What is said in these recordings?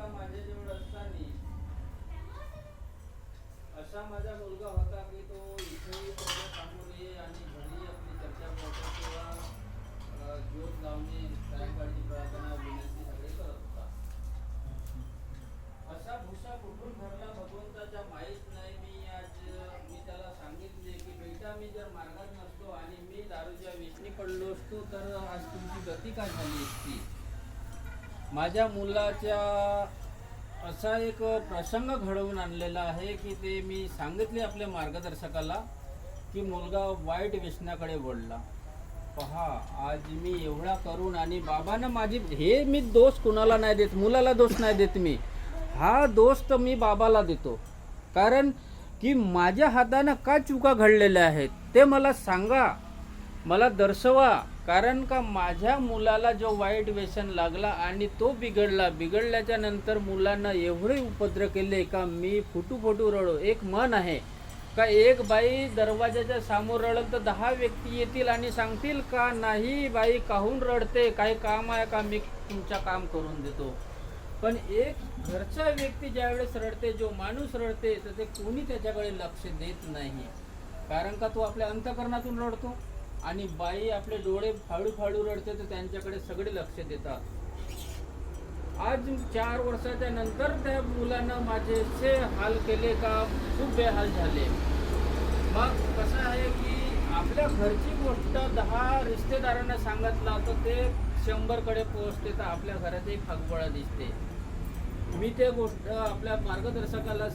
मुलगा माझ्याजवळ असताना असा माझा मुलगा होता की तो इथेही सांगू नये आणि घरी आपली चर्चा करतो किंवा ज्योत लावणे सायंकाळची प्रार्थना विनंती सगळे करत होता. असा भुसा कुठून भरला भगवंताच्या माहीत नाही मी आज मी त्याला सांगितले की बेटा मी जर मार्गात नसतो आणि मी दारूच्या वेचणी पडलो असतो तर आज तुमची गती काय झाली असती? माझ्या मुलाच्या असा एक प्रसंग घडवून आणलेला आहे की ते मी सांगितले आपल्या मार्गदर्शकाला की मुलगा वाईट व्यसनाकडे वळला. पहा आज मी एवढा करून आणि बाबानं माझी हे मी दोष कुणाला नाही देत मुलाला दोष नाही देत मी. हा दोष तर मी बाबाला देतो. कारण की माझ्या हातानं का चुका घडलेल्या आहेत ते मला सांगा मला दर्शवा. कारण का माझ्या मुलाला जो वाईट व्यसन लागला आणि तो बिघडला बिघडल्याच्या नंतर मुलांना एवढे उपद्र केले का मी फुटू फुटू रडो. एक मन आहे. का एक बाई दरवाजाच्या समोर रडल तर दहा व्यक्ती येतील आणि सांगतील का नाही बाई काहून रडते? काही काम आहे का? मी तुमच्या काम करून देतो. पण एक घरचा व्यक्ती ज्यावेळेस रडते जो माणूस रडते तर ते कोणी त्याच्याकडे लक्ष देत नाही. कारण का तो आपल्या अंतकरणातून रडतो? आणि बाई आपले डोळे फाडू फाडू रडते तर त्यांच्याकडे सगळे लक्ष देतात. आज चार वर्षाच्या नंतर त्या मुलानं माझे हाल केले का? खूप बेहाल झाले. मग कसं आहे की आपल्या घरची गोष्ट दहा रिश्तेदारांना सांगितला तर ते शंभरकडे पोहोचते तर आपल्या घरात एक दिसते. मी ते गोष्ट आपल्या मार्गदर्शकाला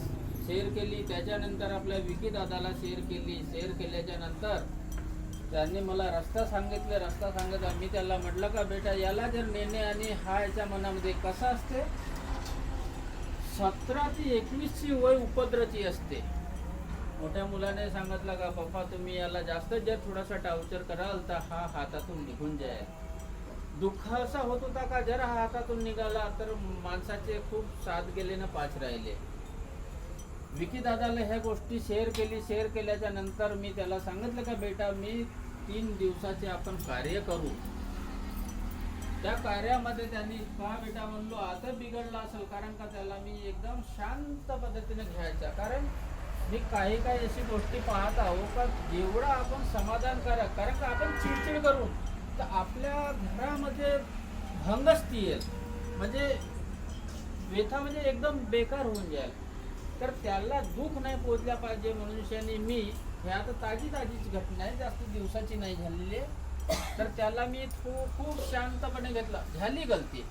शेअर केली. त्याच्यानंतर आपल्या विकी दादाला शेअर केली. शेअर केल्याच्यानंतर त्यांनी मला रस्ता सांगितले रस्ता सांगितला. मी त्याला म्हटलं का बेटा याला जर नेणे आणि हा याच्या मनामध्ये कसा असते? सतरा ते एकवीसची वय उपद्रची असते. मोठ्या मुलाने सांगितलं का पप्पा तुम्ही याला जास्त जर थोडासा टावचर कराल तर हा हातातून निघून जाईल. दुःख असा होत होता का जर हा हातातून निघाला तर माणसाचे खूप साथ गेले ना पाच राहिले. विकी दादाला ह्या गोष्टी शेअर केली शेअर केल्याच्यानंतर मी त्याला सांगितलं का बेटा मी तीन दिवसाचे आपण कार्य करू. त्या कार्यामध्ये त्यांनी का बेटा म्हणलो आता बिघडला असेल कारण का त्याला मी एकदम शांत पद्धतीने घ्यायचा. कारण मी काही काही अशी गोष्टी पाहत आहो का जेवढं आपण समाधानकारक कारण का आपण चिडचिड करू. तर आपल्या घरामध्ये भंगस्ती येईल. म्हणजे व्यथा म्हणजे एकदम बेकार होऊन जाईल. तर त्याला दुःख नाही पोचल्या पाहिजे मनुष्याने मी हे आता ताजी ताजीच घटना आहे जास्त दिवसाची नाही झालेली तर त्याला मी खूप खूप शांतपणे घेतला. झाली गलती.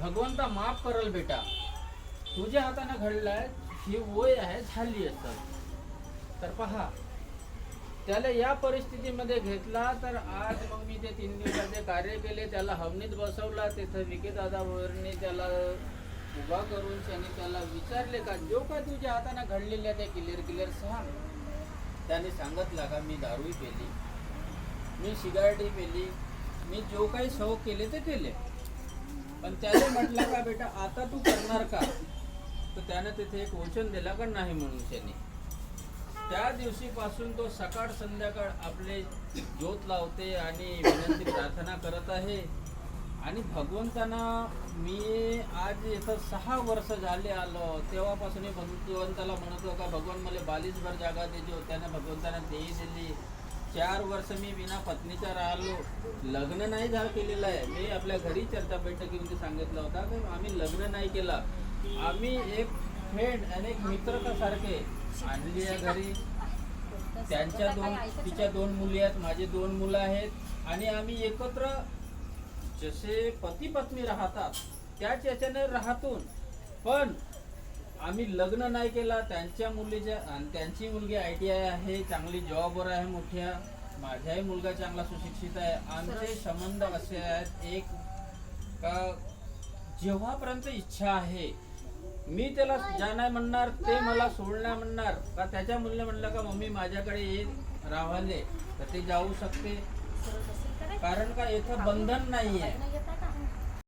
भगवंता माफ करल बेटा. तुझ्या हाताने घडलाय ही वय आहे झाली असेल तर पहा त्याला या परिस्थितीमध्ये घेतला तर आज मग मी ते तीन दिवसाचे कार्य केले त्याला हवनीत बसवला तिथं विके दादावरने त्याला उभा करून त्यांनी त्याला विचारले का? जो काय तुझ्या हाताने घडलेल्या त्या क्लिअर क्लिअर सांग. त्याने सांगितलं का मी दारूही पेली मी सिगारेटही पेली मी जो काही शौक केले ते केले. पण त्याने म्हटलं का बेटा आता तू करणार का? तर त्यानं तिथे एक वचन दिला का नाही म्हणून त्याने. त्या दिवशीपासून तो सकाळ संध्याकाळ आपले ज्योत लावते आणि विनंती प्रार्थना करत आहे. आणि भगवंताना मी आज इथं सहा वर्ष झाले आलो. तेव्हापासून मी भगवंताला म्हणतो का भगवान मला बालीसभर जागा देजो. त्याने भगवंताने देही दिली. चार वर्ष मी विना पत्नीचा राहिलो. लग्न नाही झालं केलेलं आहे. मी आपल्या घरी चर्चा बैठकीमध्ये सांगितलं होता. की आम्ही लग्न नाही केलं. आम्ही एक फ्रेंड आणि एक मित्रतासारखे आणली आहे घरी. त्यांच्या दोन तिच्या दोन मुली आहेत. माझे दोन मुलं आहेत. आणि आम्ही एकत्र जसे पती पत्नी राहतात त्याच याच्याने राहतून. पण आम्ही लग्न नाही केला त्यांच्या मुलीच्या आणि त्यांची मुलगी आय टी आय आहे चांगली जॉबवर आहे मोठ्या माझाही मुलगा चांगला सुशिक्षित आहे. आमचे संबंध असे आहेत एक का जेव्हापर्यंत इच्छा आहे मी त्याला ज्या नाही म्हणणार ते मला सोडणार म्हणणार का त्याच्या मुलीने म्हणलं का मम्मी माझ्याकडे ये राहाले तर ते जाऊ शकते. कारण का इथं बंधन नाही आहे